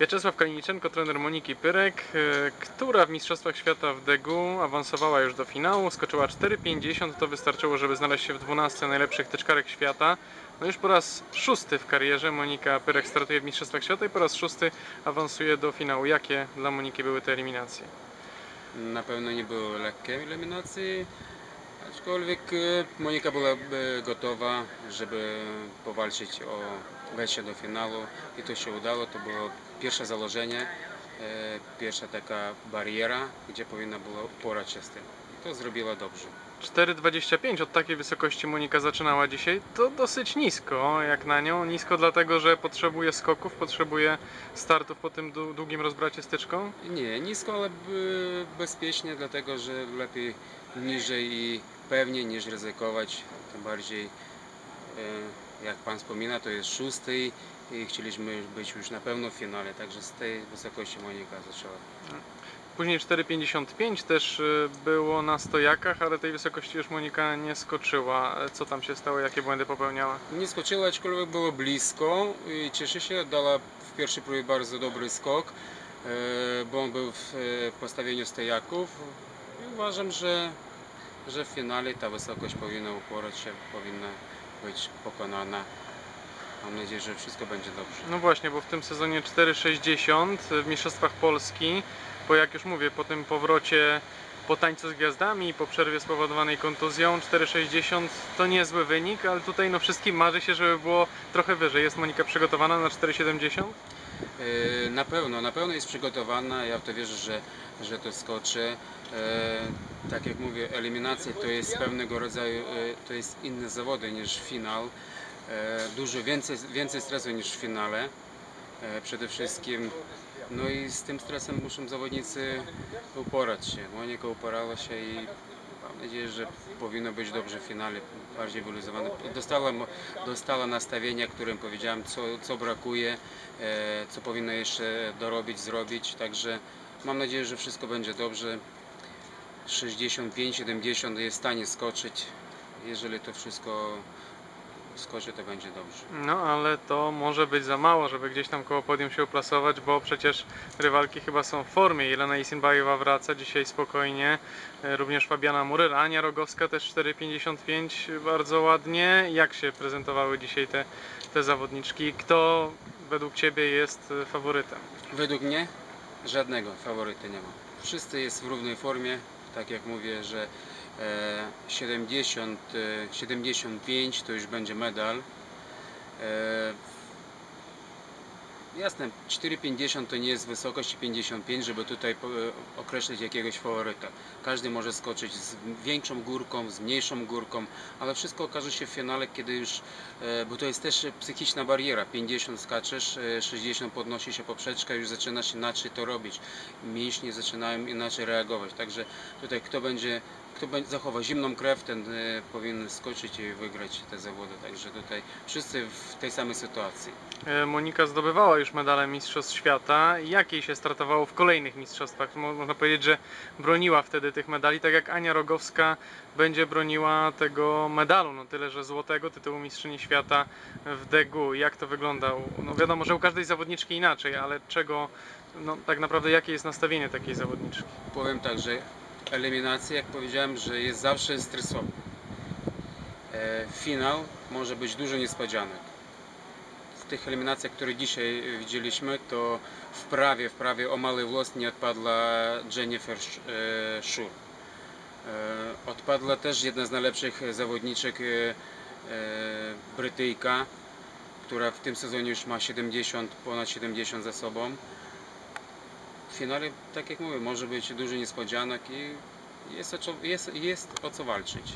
Wiaczesław Kaliniczenko, trener Moniki Pyrek, e, która w Mistrzostwach Świata w Degu awansowała już do finału, skoczyła 4,50, to wystarczyło, żeby znaleźć się w 12 najlepszych tyczkarek świata. No już po raz szósty w karierze Monika Pyrek startuje w Mistrzostwach Świata i po raz szósty awansuje do finału. Jakie dla Moniki były te eliminacje? Na pewno nie było lekkiej eliminacji, aczkolwiek e, Monika była gotowa, żeby powalczyć o wejście do finału i to się udało. To było pierwsze założenie, e, pierwsza taka bariera, gdzie powinna była uporać się z tym. I to zrobiła dobrze. 4,25 od takiej wysokości Monika zaczynała dzisiaj, to dosyć nisko jak na nią. Nisko dlatego, że potrzebuje skoków, potrzebuje startów po tym dłu- długim rozbracie styczką. Nie, nisko, ale bezpiecznie, dlatego że lepiej niżej i pewnie niż ryzykować. Tym bardziej, e, jak Pan wspomina, to jest szósty i chcieliśmy być już na pewno w finale, także z tej wysokości Monika zaczęła. Później 4,55 też y, było na stojakach, ale tej wysokości już Monika nie skoczyła. Co tam się stało, jakie błędy popełniała? Nie skoczyła, aczkolwiek było blisko i cieszę się, dała w pierwszej próbie bardzo dobry skok, e, bo on był w e, postawieniu stojaków i uważam, że, że w finale ta wysokość powinna uporać się, powinna być pokonana. Mam nadzieję, że wszystko będzie dobrze. No właśnie, bo w tym sezonie 4,60 w Mistrzostwach Polski, po jak już mówię, po tym powrocie po tańcu z gwiazdami, po przerwie spowodowanej kontuzją, 4,60 to niezły wynik, ale tutaj no wszystkim marzy się, żeby było trochę wyżej. Jest Monika przygotowana na 4,70? E, Na pewno, na pewno jest przygotowana. Ja w to wierzę, że, że to skoczy. E, Tak jak mówię, eliminacje to jest pewnego rodzaju, e, to jest inne zawody niż finał. Dużo więcej, więcej stresu niż w finale. Przede wszystkim, no i z tym stresem muszą zawodnicy uporać się. Monika uporała się i nadzieję, że powinno być dobrze w finale, bardziej wyluzowane. Dostała, mo- dostała nastawienia, którym powiedziałem, co, co brakuje, e, co powinno jeszcze dorobić, zrobić. Także mam nadzieję, że wszystko będzie dobrze. 65-70 jest w stanie skoczyć. Jeżeli to wszystko skoczy, to będzie dobrze. No ale to może być za mało, żeby gdzieś tam koło podium się uplasować, bo przecież rywalki chyba są w formie. Jelena Isinbajewa wraca dzisiaj spokojnie, e, również Fabiana Muryl, Ania Rogowska też 4,55 bardzo ładnie. Jak się prezentowały dzisiaj te, te zawodniczki? Kto według Ciebie jest e, faworytem? Według mnie żadnego faworyta nie ma. Wszyscy jest w równej formie, tak jak mówię, że 70, e, 75 to już będzie medal. E, Jasne, 4,50 to nie jest wysokość 55, żeby tutaj e, określić jakiegoś faworyta. Każdy może skoczyć z większą górką, z mniejszą górką, ale wszystko okaże się w finale, kiedy już, e, bo to jest też psychiczna bariera. 50 skaczesz, e, 60 podnosi się poprzeczka, już zaczynasz inaczej to robić. Mięśnie zaczynają inaczej reagować. Także tutaj kto będzie, kto zachowa zimną krew, ten e, powinien skoczyć i wygrać te zawody. Także tutaj wszyscy w tej samej sytuacji. E, Monika zdobywała już medale Mistrzostw Świata. Jak jej się startowało w kolejnych mistrzostwach? Mo- Można powiedzieć, że broniła wtedy tych medali, tak jak Ania Rogowska będzie broniła tego medalu. No tyle, że złotego tytułu Mistrzyni Świata w Degu. Jak to wygląda? U- No wiadomo, że u każdej zawodniczki inaczej, ale czego, no tak naprawdę jakie jest nastawienie takiej zawodniczki? Powiem tak, że eliminacja, jak powiedziałem, że jest zawsze stresowa. E, Finał może być dużo niespodzianek. W tych eliminacjach, które dzisiaj widzieliśmy, to w prawie, w prawie o mały włos nie odpadła Jennifer e, Szur. E, Odpadła też jedna z najlepszych zawodniczek Brytyjka, która w tym sezonie już ma 70, ponad 70 za sobą w finale, tak jak mówię, może być dużo niespodzianek i jest jest, jest o co walczyć.